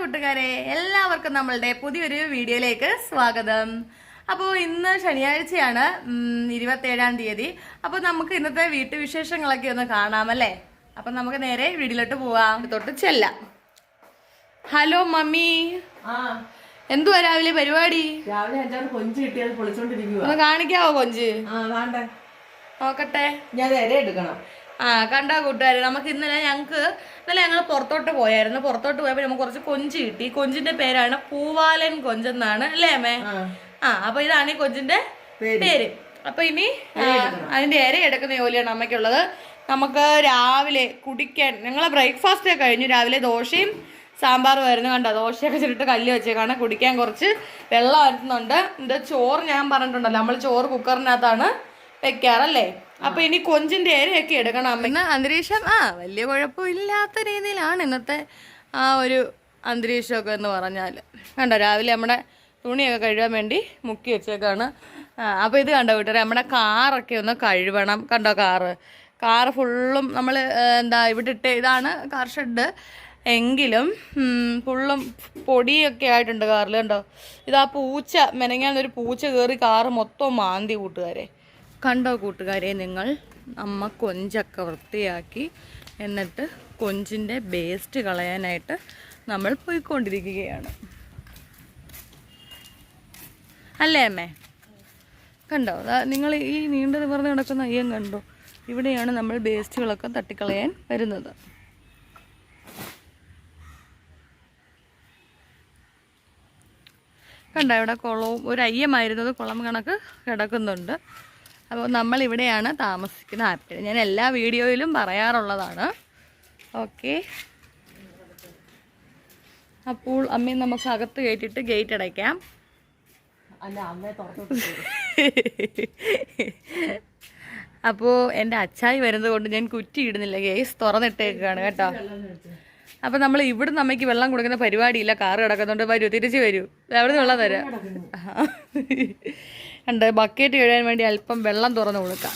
കൂട്ടുകാരെ എല്ലാവർക്കും നമ്മളുടെ പുതിയൊരു വീഡിയോയിലേക്ക് സ്വാഗതം. അപ്പോൾ ഇന്ന് ശനിയാഴ്ചയാണ് ഇരുപത്തേഴാം തീയതി. അപ്പോൾ നമുക്ക് ഇന്നത്തെ വീട്ടുവിശേഷങ്ങളൊക്കെ ഒന്ന് കാണാമല്ലേ? അപ്പൊ നമുക്ക് നേരെ വീട്ടിലോട്ട് പോവാം. തൊട്ട് ചെല്ലാം. Hello mummy. ആ. എന്തുവാ രാവിലെ പരിപാടി? രാവിലെ അഞ്ചാറ് കൊഞ്ച് കിട്ടിയത് പൊളിച്ചോണ്ടിരിക്കുക ഒന്ന് കാണിക്കാവോ കൊഞ്ച്? നോക്കട്ടെ. ഞാൻ നേരെ എടുക്കണം. ആ കണ്ടാ കൂട്ടുകാരെ നമുക്ക് ഇന്നലെ ഞങ്ങൾക്ക് ഇന്നലെ ഞങ്ങൾ പുറത്തോട്ട് പോയായിരുന്നു. പുറത്തോട്ട് പോയപ്പോൾ നമുക്ക് കുറച്ച് കൊഞ്ച് കിട്ടി. കൊഞ്ചിന്റെ പേരാണ് പൂവാലൻ കൊഞ്ചെന്നാണ് അല്ലേ അമ്മേ? ആ. അപ്പൊ ഇതാണ് ഈ കൊഞ്ചിന്റെ പേര്. അപ്പൊ ഇനി അതിന്റെ ഇര എടുക്കുന്ന ജോലിയാണ് അമ്മയ്ക്കുള്ളത്. നമുക്ക് രാവിലെ കുടിക്കാൻ ഞങ്ങളെ ബ്രേക്ക്ഫാസ്റ്റ് ഒക്കെ കഴിഞ്ഞു. രാവിലെ ദോശയും സാമ്പാറും ആയിരുന്നു. കണ്ടോ? ദോശയൊക്കെ ചുരുട്ട് കല്ല് വെച്ചേക്കാണ്. കുടിക്കാൻ കുറച്ച് വെള്ളം വരുന്നുണ്ട് എന്താ ചോറ് ഞാൻ പറഞ്ഞിട്ടുണ്ടല്ലോ. നമ്മൾ ചോറ് കുക്കറിനകത്താണ് വെക്കാറല്ലേ അപ്പൊ ഇനി കൊഞ്ചിന്റെ ഇരയൊക്കെ എടുക്കണം ഇന്ന് അന്തരീക്ഷം ആ വലിയ കുഴപ്പമില്ലാത്ത രീതിയിലാണ് ഇന്നത്തെ ആ ഒരു അന്തരീക്ഷമൊക്കെ എന്ന് പറഞ്ഞാൽ കണ്ടോ രാവിലെ നമ്മുടെ തുണിയൊക്കെ കഴുകാൻ വേണ്ടി മുക്കി വെച്ചേക്കാണ്. അപ്പൊ അപ്പോൾ ഇത് കണ്ടോ വീട്ടുകാരെ നമ്മുടെ കാറൊക്കെ ഒന്ന് കഴുകണം കണ്ടോ കാറ്? കാറ് ഫുള്ളും നമ്മൾ എന്താ ഇവിടെ ഇട്ട് ഇതാണ് കാർ ഷെഡ്. എങ്കിലും ഫുള്ളും പൊടിയൊക്കെ ആയിട്ടുണ്ട് കാറിൽ കണ്ടോ. ഇതാ പൂച്ച മെനങ്ങാന്നൊരു പൂച്ച കയറി കാറ് മൊത്തം മാന്തി കൂട്ടുകാരെ. കണ്ടോ കൂട്ടുകാരെ നിങ്ങൾ അമ്മ കൊഞ്ചൊക്കെ വൃത്തിയാക്കി എന്നിട്ട് കൊഞ്ചിന്റെ വേസ്റ്റ് കളയാനായിട്ട് നമ്മൾ പോയിക്കൊണ്ടിരിക്കുകയാണ്. അല്ലേ അമ്മേ? കണ്ടോ? നിങ്ങൾ ഈ നീണ്ടു നിവർന്ന് കിടക്കുന്ന അയ്യം കണ്ടോ? ഇവിടെയാണ് നമ്മൾ വേസ്റ്റുകളൊക്കെ തട്ടിക്കളയാൻ വരുന്നത്. കണ്ടോ? ഇവിടെ കുളവും ഒരു അയ്യമായിരുന്നത് കുളം കണക്ക് കിടക്കുന്നുണ്ട്. അപ്പോൾ നമ്മൾ ഇവിടെയാണ് താമസിക്കുന്ന ആപ്പിൾ ഞാൻ എല്ലാ വീഡിയോയിലും പറയാറുള്ളതാണ്. ഓക്കെ. അപ്പോൾ അമ്മയും നമുക്ക് അകത്ത് കയറ്റിയിട്ട് ഗേറ്റ് അടയ്ക്കാം. അപ്പോൾ എന്റെ അച്ചായി വരുന്നത് കൊണ്ട് ഞാൻ കുറ്റി ഇടുന്നില്ല ഗേസ് തുറന്നിട്ടേക്കാണ് കേട്ടോ. അപ്പോൾ നമ്മൾ ഇവിടുന്ന് അമ്മയ്ക്ക് വെള്ളം കൊടുക്കുന്ന പരിപാടിയില്ല. കാറ് കിടക്കുന്നുണ്ട്. വരൂ തിരിച്ചു വരൂ. എവിടെ വെള്ളം തരാം. ഉണ്ട് ബക്കറ്റ് കഴുകാൻ വേണ്ടി അല്പം വെള്ളം തുറന്നു കൊടുക്കാം.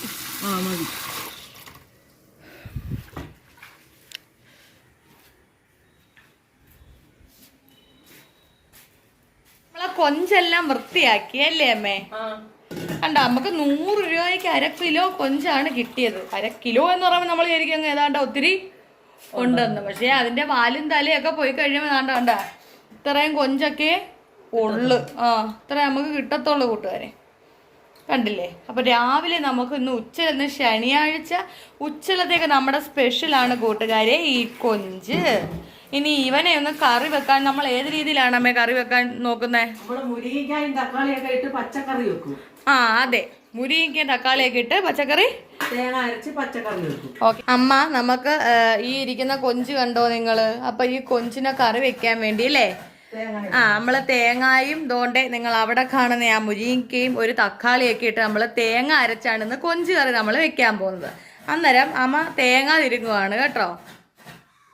നമ്മളെ കൊഞ്ചെല്ലാം വൃത്തിയാക്കി അല്ലേ അമ്മേ? കണ്ട നമുക്ക് നൂറ് രൂപയ്ക്ക് അര കിലോ കൊഞ്ചാണ് കിട്ടിയത്. അര കിലോ എന്ന് പറയുമ്പോൾ നമ്മൾ അങ്ങ് ഏതാണ്ട് ഒത്തിരി ഉണ്ടെന്ന്. പക്ഷേ അതിന്റെ വാലും തലയൊക്കെ പോയി കഴിയുമ്പോൾ കണ്ട? ഇത്രയും കൊഞ്ചൊക്കെ ഉള്ളു. ആ ഇത്ര നമുക്ക് കിട്ടത്തുള്ളൂ കൂട്ടുകാരെ. കണ്ടില്ലേ? അപ്പൊ രാവിലെ നമുക്ക് ഇന്ന് ഉച്ച ഇന്ന് ശനിയാഴ്ച ഉച്ചലത്തേക്ക് നമ്മുടെ സ്പെഷ്യലാണ് കൂട്ടുകാരെ ഈ കൊഞ്ച്. ഇനി ഇവനെ ഒന്ന് കറി വെക്കാൻ നമ്മൾ ഏത് രീതിയിലാണ് അമ്മ കറി വെക്കാൻ നോക്കുന്നത് ആ അതെ. മുരിങ്ങയ്ക്ക തക്കാളിയൊക്കെ ഇട്ട് പച്ചക്കറി? തേങ്ങ അരച്ച് പച്ചക്കറി ഓക്കെ. അമ്മ നമുക്ക് ഈ ഇരിക്കുന്ന കൊഞ്ച് കണ്ടോ നിങ്ങൾ? അപ്പൊ ഈ കൊഞ്ചിനെ കറി വെക്കാൻ വേണ്ടി അല്ലേ? ആ നമ്മൾ തേങ്ങായും ദോണ്ടെ നിങ്ങൾ അവിടെ കാണുന്ന ആ മുരിങ്ങയ്ക്കയും ഒരു തക്കാളിയൊക്കെ ഇട്ട് നമ്മൾ തേങ്ങ അരച്ചാണ് ഇന്ന് കൊഞ്ച് കറി നമ്മൾ വെക്കാൻ പോകുന്നത്. അന്നേരം അമ്മ തേങ്ങ തിരുങ്ങുവാണ് കേട്ടോ?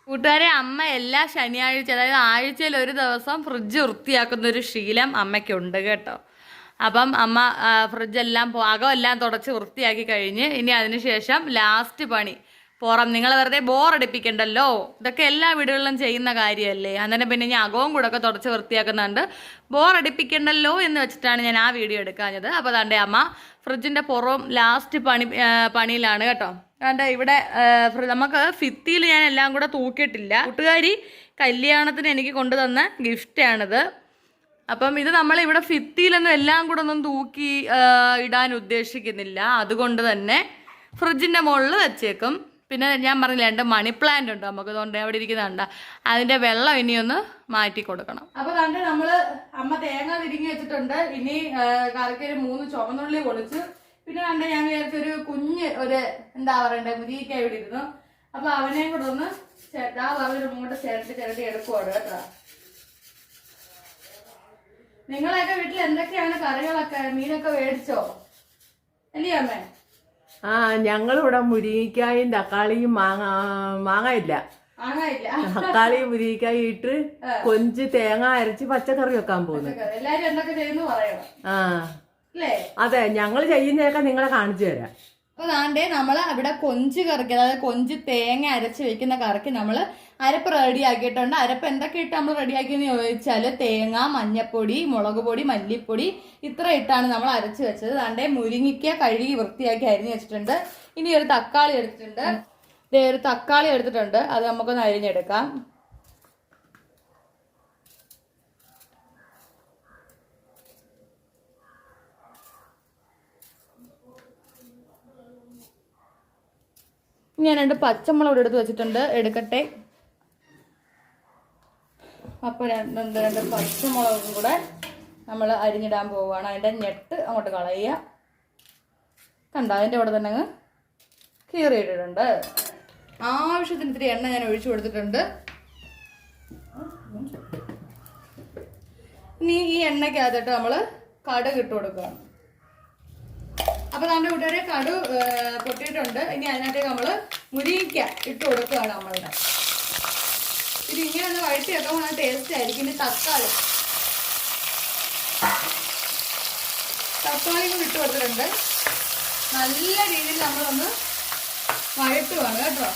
കൂട്ടുകാരെ അമ്മ എല്ലാ ശനിയാഴ്ച അതായത് ആഴ്ചയിൽ ഒരു ദിവസം ഫ്രിഡ്ജ് വൃത്തിയാക്കുന്ന ഒരു ശീലം അമ്മയ്ക്കുണ്ട് കേട്ടോ? അപ്പം അമ്മ ഫ്രിഡ്ജെല്ലാം അകമെല്ലാം തുടച്ച് വൃത്തിയാക്കി കഴിഞ്ഞ് ഇനി അതിനുശേഷം ലാസ്റ്റ് പണി. പുറം നിങ്ങൾ വെറുതെ ബോറടിപ്പിക്കണ്ടല്ലോ ഇതൊക്കെ എല്ലാ വീടുകളിലും ചെയ്യുന്ന കാര്യമല്ലേ അന്നേരം പിന്നെ ഞാൻ അകവും കൂടെ ഒക്കെ തുടച്ച് വൃത്തിയാക്കുന്നുണ്ട്. ബോറടിപ്പിക്കണ്ടല്ലോ എന്ന് വെച്ചിട്ടാണ് ഞാൻ ആ വീഡിയോ എടുക്കാഞ്ഞത്. അപ്പോൾ അതാണ്ട് അമ്മ ഫ്രിഡ്ജിന്റെ പുറവും ലാസ്റ്റ് പണി പണിയിലാണ് കേട്ടോ. അതുകൊണ്ട് ഇവിടെ നമുക്ക് ഫിത്തിയിൽ ഞാൻ എല്ലാം കൂടെ തൂക്കിയിട്ടില്ല. കൂട്ടുകാരി കല്യാണത്തിന് എനിക്ക് കൊണ്ടുതന്ന ഗിഫ്റ്റാണിത് അപ്പം ഇത് നമ്മൾ ഇവിടെ ഫിത്തിയിലൊന്നും എല്ലാം കൂടെ ഒന്നും തൂക്കി ഇടാൻ ഉദ്ദേശിക്കുന്നില്ല. അതുകൊണ്ട് തന്നെ ഫ്രിഡ്ജിന്റെ മുകളിൽ വെച്ചേക്കും. പിന്നെ ഞാൻ പറഞ്ഞില്ല രണ്ട് മണി പ്ലാന്റ് ഉണ്ട്. നമുക്ക് അതുകൊണ്ട് അവിടെ ഇരിക്കുന്നുണ്ട് അതിന്റെ വെള്ളം ഇനിയൊന്ന് മാറ്റി കൊടുക്കണം. അപ്പോൾ കണ്ട് നമ്മൾ അമ്മ തേങ്ങ തിരിങ്ങി വെച്ചിട്ടുണ്ട്. ഇനി കറിക്കൊരു മൂന്ന് ചുവന്നുള്ളി പൊളിച്ച് പിന്നെ കണ്ട് ഞാൻ വിചാരിച്ചൊരു കുഞ്ഞ് ഒരു എന്താ പറയണ്ടേ മുരിക്കായി ഇവിടെ ഇരുന്നു. അപ്പോൾ അവനെയും കൂടെ ഒന്ന് ചേട്ടാ ആ മുമ്പോട്ട് ചേരട്ടി ചിരട്ടി എടുക്കുവാണ് കേട്ടോ. നിങ്ങളെയൊക്കെ വീട്ടിൽ എന്തൊക്കെയാണ് കറികളൊക്കെ? മീനൊക്കെ മേടിച്ചോ? അല്ലേ അമ്മേ? ആ ഞങ്ങളിവിടെ മുരിങ്ങക്കായും തക്കാളിയും മാങ്ങ മാങ്ങ ഇല്ല തക്കാളി തക്കാളിയും മുരിങ്ങക്കായും ഇട്ട് കൊഞ്ച് തേങ്ങ അരച്ച് പച്ചക്കറി വെക്കാൻ പോകുന്നു. എല്ലാരും എന്തൊക്കെ ചെയ്യുന്നു പറയണം. ആ. അതെ ഞങ്ങൾ ചെയ്യുന്നതൊക്കെ നിങ്ങളെ കാണിച്ചു തരാം. അപ്പൊ ദാണ്ടേ നമ്മൾ അവിടെ കൊഞ്ച് കറിക്ക് അതായത് കൊഞ്ച് തേങ്ങ അരച്ച് വെക്കുന്ന കറിക്ക് നമ്മൾ അരപ്പ് റെഡി ആക്കിയിട്ടുണ്ട്. അരപ്പ് എന്തൊക്കെ ഇട്ട് നമ്മൾ റെഡി ആക്കിയെന്ന് ചോദിച്ചാൽ തേങ്ങ മഞ്ഞപ്പൊടി മുളക് പൊടി മല്ലിപ്പൊടി ഇത്ര ഇട്ടാണ് നമ്മൾ അരച്ച് വെച്ചത്. അതേ മുരിങ്ങിക്ക കഴുകി വൃത്തിയാക്കി അരിഞ്ഞ് വെച്ചിട്ടുണ്ട്. ഇനി ഒരു തക്കാളി എടുത്തിട്ടുണ്ട്. ഒരു തക്കാളി എടുത്തിട്ടുണ്ട്. അത് നമുക്കൊന്ന് അരിഞ്ഞെടുക്കാം. ഞാൻ രണ്ട് പച്ചമുളക് എടുത്ത് വെച്ചിട്ടുണ്ട്. എടുക്കട്ടെ. അപ്പോൾ രണ്ട് രണ്ട് പച്ചമുളകും കൂടെ നമ്മൾ അരിഞ്ഞിടാൻ പോവുകയാണ് അതിന്റെ ഞെട്ട് അങ്ങോട്ട് കളയുക. കണ്ട? അതിന്റെ അവിടെ തന്നെ അങ്ങ് കീറിയിട്ടിട്ടുണ്ട്. ആവശ്യത്തിന് ഇത്തിരി എണ്ണ ഞാൻ ഒഴിച്ചു കൊടുത്തിട്ടുണ്ട്. ഇനി ഈ എണ്ണയ്ക്കകത്തിട്ട് നമ്മൾ കടുക് ഇട്ട് കൊടുക്കുകയാണ്. അപ്പോൾ നമ്മുടെ കൂട്ടുകാരെ കടു പൊട്ടിയിട്ടുണ്ട്. ഇനി അതിനകത്തേക്ക് നമ്മൾ മുരിക്ക ഇട്ട് കൊടുക്കുകയാണ് നമ്മളുടെ. ഇത് ഇങ്ങനെ ഒന്ന് വഴറ്റി വെക്കാൻ നല്ല ടേസ്റ്റ് ആയിരിക്കും. ഇനി തക്കാളി. തക്കാളി കൂടി ഇട്ട് കൊടുത്തിട്ടുണ്ട്. നല്ല രീതിയിൽ നമ്മളൊന്ന് വഴട്ടുവാണ് കേട്ടോ.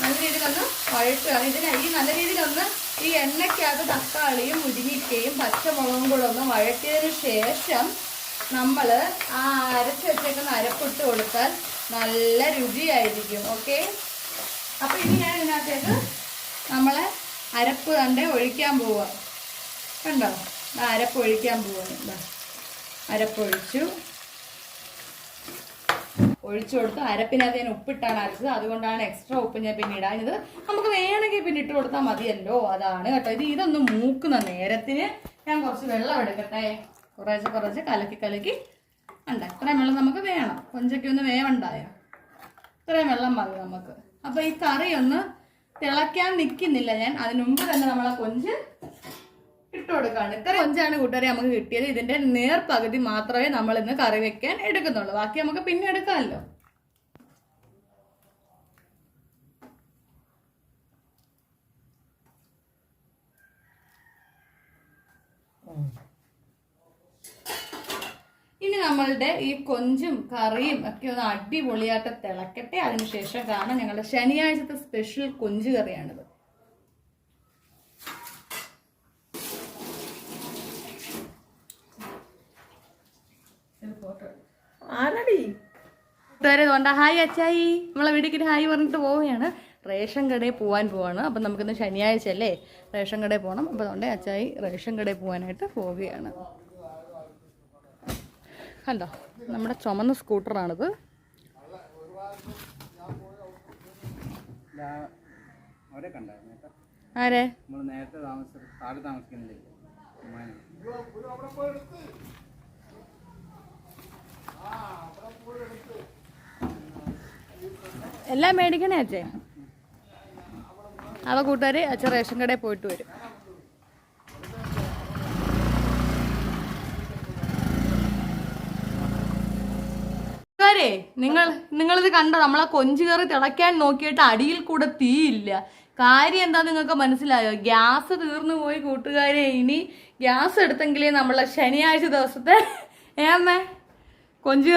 നല്ല രീതിയിലൊന്ന് വഴട്ടുകയാണ് ഇതിന് ഈ നല്ല രീതിയിലൊന്ന് ഈ എണ്ണയ്ക്കകത്ത് തക്കാളിയും മുരിങ്ങിക്കയും പച്ചമുളകും കൂടെ ഒന്ന് വഴറ്റിയതിന് ശേഷം നമ്മൾ ആ അരച്ച് വെച്ചേക്കുന്ന അരപ്പിട്ട് കൊടുത്താൽ നല്ല രുചിയായിരിക്കും. ഓക്കെ അപ്പൊ ഇനി ഞാൻ ഇതിനകത്തേക്ക് നമ്മളെ അരപ്പ് കണ്ടേ ഒഴിക്കാൻ പോവുക കണ്ടോ? അരപ്പ് ഒഴിക്കാൻ പോവാണ് അരപ്പ് ഒഴിച്ചു. കൊടുത്ത് അരപ്പിനകത്ത് ഞാൻ ഉപ്പിട്ടാണ് അരച്ചത്. അതുകൊണ്ടാണ് എക്സ്ട്രാ ഉപ്പ് ഞാൻ പിന്നെ ഇടാഞ്ഞത്. നമുക്ക് വേണമെങ്കിൽ പിന്നെ ഇട്ട് കൊടുത്താൽ മതിയല്ലോ. അതാണ് കേട്ടോ. ഇത് ഇതൊന്ന് മൂക്കുന്ന നേരത്തിന് ഞാൻ കുറച്ച് വെള്ളം എടുക്കട്ടെ. കുറേശ്ശെ കുറച്ച് കലക്കി കലക്കി. ഉണ്ട് ഇത്രയും വെള്ളം നമുക്ക് വേണം. കൊഞ്ചൊക്കെ ഒന്ന് വേവണ്ടായോ? ഇത്രയും വെള്ളം മതി നമുക്ക്. അപ്പൊ ഈ കറി ഒന്ന് തിളയ്ക്കാൻ നിൽക്കുന്നില്ല ഞാൻ. അതിനു മുമ്പ് തന്നെ നമ്മളെ കൊഞ്ച് ഇട്ട് കൊടുക്കാണ്. ഇത്ര കൊഞ്ചാണ് കൂട്ടുകാരെ നമുക്ക് കിട്ടിയത്. ഇതിന്റെ നേർ പകുതി മാത്രമേ നമ്മൾ ഇന്ന് കറി വെക്കാൻ എടുക്കുന്നുള്ളൂ. ബാക്കി നമുക്ക് പിന്നെ എടുക്കാമല്ലോ. ഇനി നമ്മളുടെ ഈ കൊഞ്ചും കറിയും ഒക്കെ ഒന്ന് അടിപൊളിയായിട്ട് തിളക്കട്ടെ. അതിനുശേഷം കാരണം ഞങ്ങളുടെ ശനിയാഴ്ചത്തെ സ്പെഷ്യൽ കൊഞ്ച് കറിയാണിത്. ആരടി? കൂട്ടുകാരെ അതുകൊണ്ട് ഹായ് അച്ചായി. നമ്മളെ വീടിക്കിട്ട് ഹായ് പറഞ്ഞിട്ട് പോവുകയാണ്. റേഷൻ കടയിൽ പോവാൻ പോവാണ്. അപ്പം നമുക്കിന്ന് ശനിയാഴ്ച അല്ലേ? റേഷൻ കടയിൽ പോകണം. അപ്പം അതുകൊണ്ട് അച്ചായി റേഷൻ കടയിൽ പോകാനായിട്ട് പോവുകയാണ്. കണ്ടോ? നമ്മുടെ ചുമന്ന സ്കൂട്ടറാണിത്. ആരെ. എല്ലാം മേടിക്കണേ അച്ഛേ അവ കൂട്ടുകാർ അച്ഛൻ റേഷൻ കടയിൽ പോയിട്ട് വരും. കൂട്ടുകാരെ നിങ്ങൾ നിങ്ങളിത് കണ്ടോ? നമ്മളെ കൊഞ്ചു കയറി തിളയ്ക്കാൻ നോക്കിയിട്ട് അടിയിൽ കൂടെ തീയില്ല. കാര്യം എന്താ നിങ്ങൾക്ക് മനസ്സിലായോ? ഗ്യാസ് തീർന്നു പോയി കൂട്ടുകാരെ ഇനി ഗ്യാസ് എടുത്തെങ്കിലേ നമ്മളെ ശനിയാഴ്ച ദിവസത്തെ ഏമ്മേ കൊഞ്ചു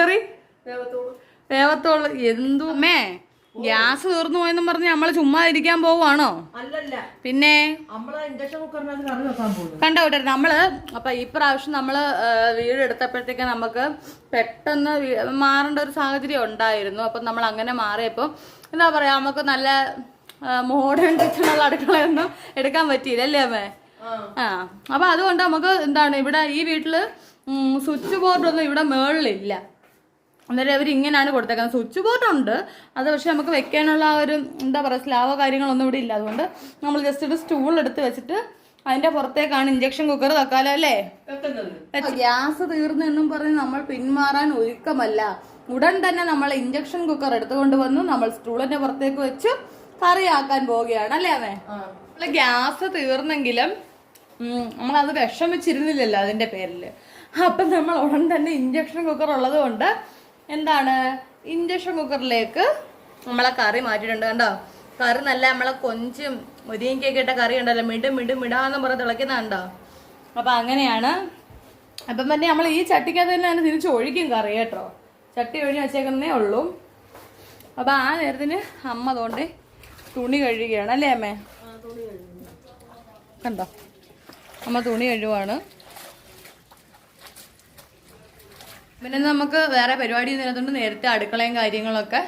വേവത്തോളൂ. വേവത്തോളൂ. എന്തുമേ ഗ്യാസ് തീർന്നു പോയെന്നും പറഞ്ഞ് നമ്മൾ ചുമ്മാ ഇരിക്കാൻ പോവാണോ പിന്നെ? കണ്ടോ നമ്മൾ അപ്പൊ ഈ പ്രാവശ്യം നമ്മൾ വീട് എടുത്തപ്പോഴത്തേക്ക് നമുക്ക് പെട്ടെന്ന് മാറേണ്ട ഒരു സാഹചര്യം ഉണ്ടായിരുന്നു. അപ്പൊ നമ്മൾ അങ്ങനെ മാറിയപ്പോ എന്താ പറയാ നമുക്ക് നല്ല മോഡേൺ കിച്ചണുള്ള അടുക്കളയൊന്നും എടുക്കാൻ പറ്റിയില്ല അല്ലേ അമ്മേ? ആ. അപ്പൊ അതുകൊണ്ട് നമുക്ക് എന്താണ് ഇവിടെ ഈ വീട്ടിൽ സ്വിച്ച് ബോർഡൊന്നും ഇവിടെ മേളിലില്ല. അന്നേരം അവർ ഇങ്ങനെയാണ് കൊടുത്തേക്കുന്നത്. സ്വിച്ച് ബോർഡ് ഉണ്ട് അത് പക്ഷെ നമുക്ക് വെക്കാനുള്ള ആ ഒരു എന്താ പറയുക സ്ലാവോ കാര്യങ്ങളൊന്നും ഇവിടെ ഇല്ല. അതുകൊണ്ട് നമ്മൾ ജസ്റ്റ് ഒരു സ്റ്റൂൾ എടുത്ത് വെച്ചിട്ട് അതിന്റെ പുറത്തേക്കാണ് ഇഞ്ചക്ഷൻ കുക്കർ വെക്കാലോ അല്ലേ? ഗ്യാസ് തീർന്നു എന്നും പറഞ്ഞ് നമ്മൾ പിന്മാറാൻ ഒരുക്കമല്ല. ഉടൻ തന്നെ നമ്മൾ ഇഞ്ചക്ഷൻ കുക്കർ എടുത്തുകൊണ്ട് വന്നു. നമ്മൾ സ്റ്റൂളിന്റെ പുറത്തേക്ക് വെച്ച് കറിയാക്കാൻ പോവുകയാണ് അല്ലേ ആ. നമ്മൾ ഗ്യാസ് തീർന്നെങ്കിലും നമ്മൾ നമ്മളത് വിഷമിച്ചിരുന്നില്ലല്ലോ അതിന്റെ പേരിൽ. അപ്പം നമ്മൾ ഉടൻ തന്നെ ഇഞ്ചക്ഷൻ കുക്കർ ഉള്ളത് കൊണ്ട് എന്താണ്? ഇൻഡക്ഷൻ കുക്കറിലേക്ക് നമ്മളെ കറി മാറ്റിയിട്ടുണ്ട് കണ്ടോ? കറി നല്ല നമ്മളെ കൊഞ്ചും മുരിങ്ങയ്ക്കൊക്കെ ഇട്ട കറി ഉണ്ടല്ലോ. മിടും മിടും മിടാന്ന് പറഞ്ഞ് തിളയ്ക്കുന്നുണ്ടോ അപ്പം അങ്ങനെയാണ്. അപ്പം തന്നെ നമ്മൾ ഈ ചട്ടിക്കകത്ത് തന്നെ അതിന് തിരിച്ച് ഒഴിക്കും കറി കേട്ടോ. ചട്ടി ഒഴിഞ്ഞ് വെച്ചേക്കുന്നേ ഉള്ളൂ. അപ്പം ആ നേരത്തിന് അമ്മ അതുകൊണ്ട് തുണി കഴുകുകയാണ്. അല്ലേ അമ്മേ? കണ്ടോ? അമ്മ തുണി കഴുകുവാണ്. പിന്നെ നമുക്ക് വേറെ പരിപാടി ഒന്നും നേരത്തെ അടുക്കളയും കാര്യങ്ങളൊക്കെ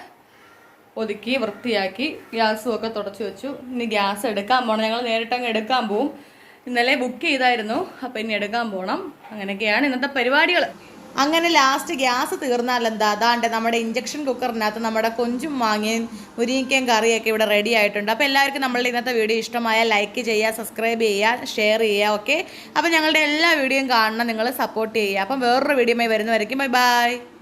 ഒതുക്കി വൃത്തിയാക്കി ഗ്യാസും ഒക്കെ തുടച്ചു വെച്ചു. ഇനി ഗ്യാസ് എടുക്കാൻ പോകണം ഞങ്ങൾ നേരിട്ടങ്ങ് എടുക്കാൻ പോവും. ഇന്നലെ ബുക്ക് ചെയ്തായിരുന്നു. അപ്പം ഇനി എടുക്കാൻ പോകണം അങ്ങനെയൊക്കെയാണ് ഇന്നത്തെ പരിപാടികൾ അങ്ങനെ ലാസ്റ്റ് ഗ്യാസ് തീർന്നാൽ എന്താ? അതാണ്ട് നമ്മുടെ ഇഞ്ചക്ഷൻ കുക്കറിനകത്ത് നമ്മുടെ കൊഞ്ചും മാങ്ങയും മുരിങ്ങയ്ക്കയും കറിയൊക്കെ ഇവിടെ റെഡി ആയിട്ടുണ്ട്. അപ്പോൾ എല്ലാവർക്കും നമ്മളുടെ ഇന്നത്തെ വീഡിയോ ഇഷ്ടമായ ലൈക്ക് ചെയ്യുക സബ്സ്ക്രൈബ് ചെയ്യുക ഷെയർ ചെയ്യുക ഓക്കെ അപ്പോൾ ഞങ്ങളുടെ എല്ലാ വീഡിയോയും കാണണം നിങ്ങൾ സപ്പോർട്ട് ചെയ്യുക. അപ്പം വേറൊരു വീഡിയോയുമായി വരുന്നവരേക്കും ബൈ ബൈ